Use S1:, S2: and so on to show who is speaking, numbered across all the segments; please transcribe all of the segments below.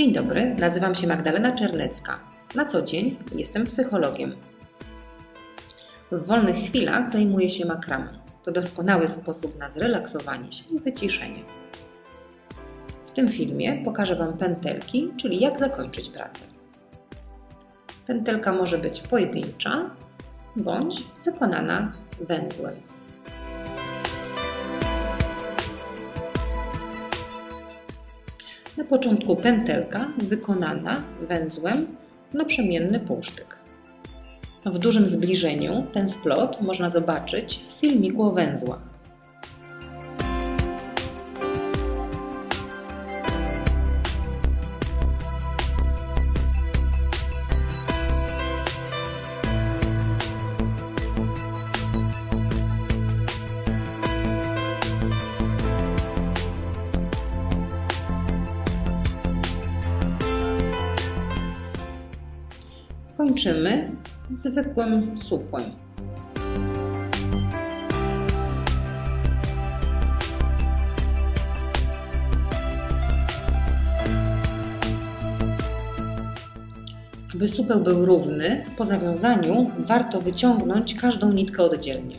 S1: Dzień dobry, nazywam się Magdalena Czernecka. Na co dzień jestem psychologiem. W wolnych chwilach zajmuję się makramą. To doskonały sposób na zrelaksowanie się i wyciszenie. W tym filmie pokażę Wam pętelki, czyli jak zakończyć pracę. Pętelka może być pojedyncza bądź wykonana węzłem. Na początku pętelka wykonana węzłem naprzemienny półsztyk. W dużym zbliżeniu ten splot można zobaczyć w filmiku o węzłach. Kończymy zwykłym supłem. Aby supeł był równy, po zawiązaniu warto wyciągnąć każdą nitkę oddzielnie.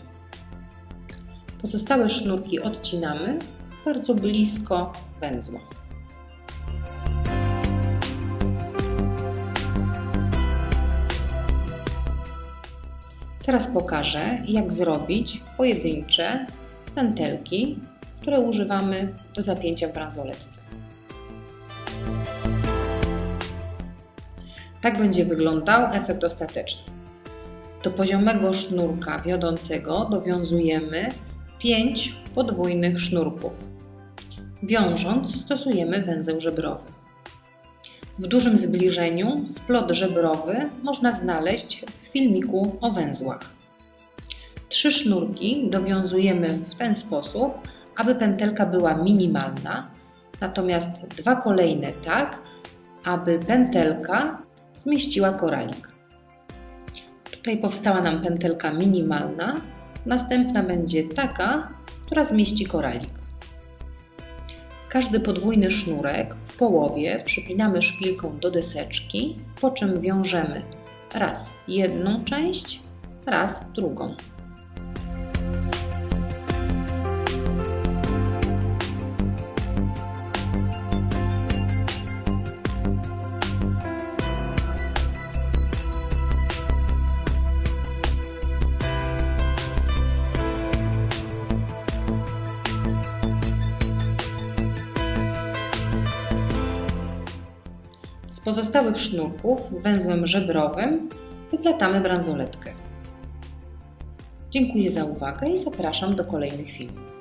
S1: Pozostałe sznurki odcinamy bardzo blisko węzła. Teraz pokażę, jak zrobić pojedyncze pętelki, które używamy do zapięcia w bransoletce. Tak będzie wyglądał efekt ostateczny. Do poziomego sznurka wiodącego dowiązujemy 5 podwójnych sznurków. Wiążąc stosujemy węzeł żebrowy. W dużym zbliżeniu splot żebrowy można znaleźć w filmiku o węzłach. Trzy sznurki dowiązujemy w ten sposób, aby pętelka była minimalna, natomiast dwa kolejne tak, aby pętelka zmieściła koralik. Tutaj powstała nam pętelka minimalna, następna będzie taka, która zmieści koralik. Każdy podwójny sznurek w połowie przypinamy szpilką do deseczki, po czym wiążemy raz jedną część, raz drugą. Pozostałych sznurków węzłem żebrowym wyplatamy bransoletkę. Dziękuję za uwagę i zapraszam do kolejnych filmów.